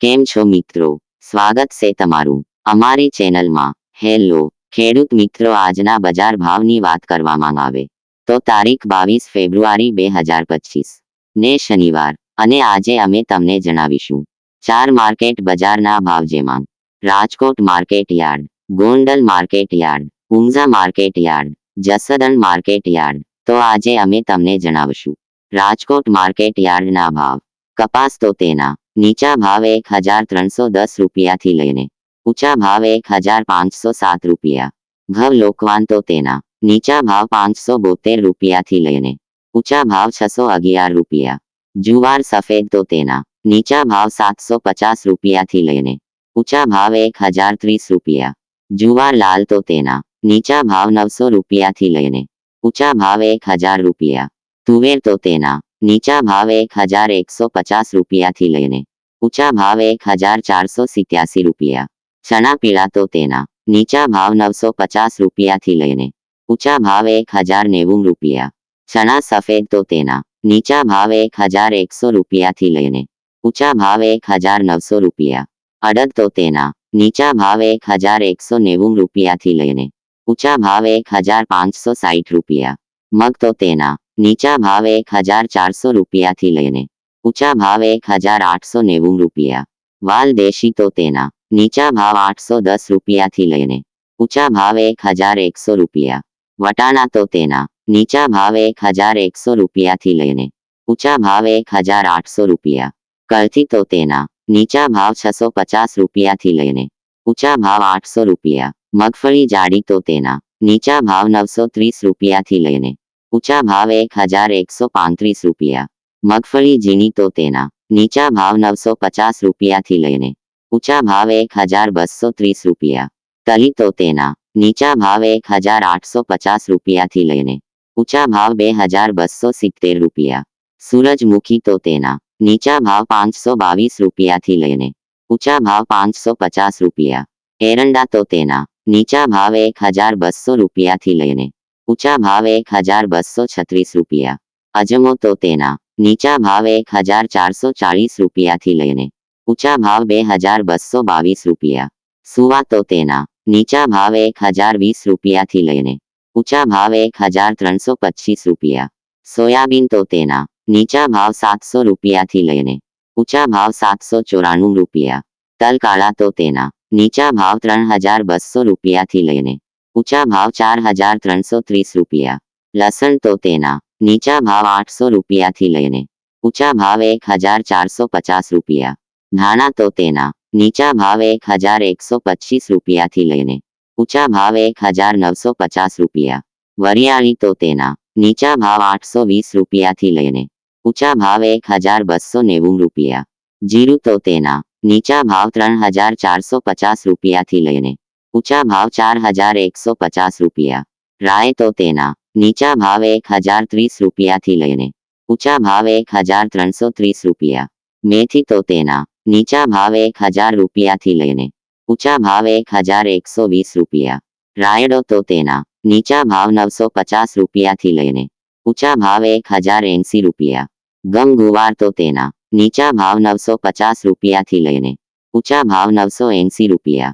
કેમ છો મિત્રો? સ્વાગત છે તમારું અમારી ચેનલમાં. હેલો, ખેડૂત મિત્રો આજના બજાર ભાવની વાત કરવામાં આવે. તો તારીખ બાવીસ ફેબ્રુઆરી બે હજાર પચીસ. ને શનિવાર, અને આજે અમે તમને જણાવીશું. ચાર માર્કેટ બજારના ભાવ જેમાં. Rajkot market yard, Gondal market yard, Unjha market yard, Jasdan market yard. તો આજે અમે તમને જણાવશું. રાજકોટ માર્કેટ યાર્ડના ભાવ. કપાસ તો તેના નીચા ભાવ એક હજાર ત્રણસો દસ રૂપિયાથી લઈને ઊંચા ભાવ એક હજાર પાંચસો સાત રૂપિયા ઘઉં લોકવાન તો તેના નીચા ભાવ પાંચસો બોતેર રૂપિયાથી લઈને ઊંચા ભાવ છસો અગિયાર રૂપિયા જુવાર સફેદ તો તેના નીચા ભાવ સાતસો પચાસ રૂપિયાથી લઈને ઊંચા ભાવ એક હજાર ત્રીસ રૂપિયા જુવાર લાલ તો તેના નીચા ભાવ નવસો રૂપિયાથી લઈને ઊંચા ભાવ એક હજાર રૂપિયા તુવેર તો તેના નીચા ભાવ એક હજાર એકસો પચાસ રૂપિયાથી લઈને ઊંચા ભાવ એક હજાર ચારસો સિત્યાસી રૂપિયા ચણા પીળા તો તેના નીચા ભાવ નવસો પચાસ રૂપિયાથી લઈને ઊંચા ભાવ એક હજાર નેવું રૂપિયા ચણા સફેદ તો તેના નીચા ભાવ એક હજાર એકસો રૂપિયાથી લઈને ઊંચા ભાવ એક હજાર નવસો રૂપિયા અડદ તો તેના નીચા ભાવ એક હજાર એકસો નેવું રૂપિયાથી લઈને ઊંચા ભાવ એક હજાર પાંચસો સાઠ રૂપિયા મગ તો તેના નીચા ભાવ એક હજાર ચારસો રૂપિયાથી લઈને ઊંચા ભાવ એક હજાર આઠસો નેવું રૂપિયા વાલ દેશી તો તેના નીચા ભાવ આઠસો દસ રૂપિયાથી લઈને ઊંચા ભાવ એક હજાર એકસો રૂપિયા વટાણા તો તેના નીચા ભાવ એક હજાર એકસો રૂપિયાથી લઈને ઊંચા ભાવ એક હજાર આઠસો રૂપિયા કળથી તો તેના નીચા ભાવ છસો પચાસ રૂપિયાથી લઈને ઊંચા ભાવ આઠસો રૂપિયા મગફળી જાડી તો તેના નીચા ભાવ નવસો ત્રીસ રૂપિયાથી લઈને ઊંચા ભાવ એક હજાર એકસો પાંત્રીસ રૂપિયા મગફળી ઝીણી તો તેના નીચા ભાવ નવસો પચાસ રૂપિયાથી લઈને ઊંચા ભાવ એક હજાર બસો ત્રીસ રૂપિયા તલી તો તેના નીચા ભાવ એક હજાર આઠસો પચાસ રૂપિયાથી લઈને ઊંચા ભાવ બે હજાર બસો સિત્તેર રૂપિયા સૂરજમુખી તો તેના નીચા ભાવ પાંચસો બાવીસ રૂપિયાથી લઈને ઊંચા ભાવ પાંચસો પચાસ રૂપિયા એરંડા તો તેના નીચા ભાવ એક હજાર બસો રૂપિયાથી લઈને ઊંચા ભાવ એક હજાર બસો છત્રીસ રૂપિયા અજમો તો તેના નીચા ભાવ એક હજાર ચારસો ચાળીસ રૂપિયાથી લઈને ઊંચા ભાવ બે હજાર બસો બાવીસ રૂપિયા સુવા તો તેના નીચા ભાવ એક હજાર વીસ રૂપિયાથી લઈને ઊંચા ભાવ એક હજાર ત્રણસો પચીસ રૂપિયા સોયાબીન તો તેના નીચા ભાવ સાતસો રૂપિયાથી લઈને ઊંચા ભાવ સાતસો ચોરાણું રૂપિયા રાય તો તેના નીચા ભાવ એક હજાર ચારસો રૂપિયાથી લઈને ઊંચા ભાવ આઠસો રૂપિયા તલ કાળા તો તેના નીચા ભાવ ત્રણ હજાર બસો રૂપિયાથી લઈને ઊંચા ભાવ ચાર હજાર ત્રણસો ત્રીસ રૂપિયા લસણ તો તેના નીચા ભાવ આઠસો રૂપિયાથી લઈને ઊંચા ભાવ એક હજાર ચારસો પચાસ રૂપિયા ધાણા તો તેના નીચા ભાવ એક હજાર એકસો પચીસ રૂપિયાથી લઈને ઊંચા ભાવ એક હજાર નવસો પચાસ રૂપિયા વરિયાળી તો તેના નીચા ભાવ આઠસો વીસ રૂપિયાથી લઈને ઊંચા ભાવ એક હજાર બસો નેવું રૂપિયા તલ કાળા તો તેના નીચા ભાવ ત્રણ હજાર બસો રૂપિયાથી લઈને ઊંચા ભાવ ચાર હજાર ત્રણસો ત્રીસ રૂપિયા લસણ તો તેના નીચા ભાવ આઠસો રૂપિયાથી લઈને ઊંચા ભાવ ચાર હજાર ત્રણસો પચાસ રૂપિયા ધાણા તો તેના નીચા ભાવ એક હજાર ચારસો પચાસ રૂપિયાથી લઈને ઊંચા ભાવ એક હજાર નવસો પચાસ રૂપિયા વરિયાળી તો તેના નીચા ભાવ આઠસો વીસ રૂપિયાથી લઈને ઊંચા ભાવ એક હજાર બસો નેવું રૂપિયા જીરું તો તેના નીચા ભાવ ત્રણ હજાર ચારસો પચાસ રૂપિયાથી લઈને ઊંચા ભાવ ચાર હજાર એકસો પચાસ રૂપિયા રાય તો તેના નીચા ભાવ એક હજાર ત્રીસ રૂપિયાથી લઈને ઊંચા ભાવ એક હજાર ત્રણસો ત્રીસ રૂપિયા મેથી તો તેના નીચા ભાવ એક હજાર રૂપિયાથી લઈને ઊંચા ભાવ એક હજાર એકસો વીસ રૂપિયા રાયડો તો તેના નીચા ભાવ નવસો પચાસ રૂપિયાથી લઈને ઊંચા ભાવ એક હજાર એંસી રૂપિયા તલ કાળા તો તેના નીચા ભાવ એક હજાર ચારસો પચાસ રૂપિયાથી લઈને ઊંચા ભાવ ચાર હજાર ત્રણસો પચાસ રૂપિયા વરિયાળી તો તેના નીચા ભાવ એક હજાર બસો રૂપિયાથી લઈને ઊંચા ભાવ ચાર હજાર એકસો પચાસ રૂપિયા ગમ ગુવાર તો તેના નીચા ભાવ નવસો પચાસ રૂપિયાથી લઈને ઊંચા ભાવ નવસો એંસી રૂપિયા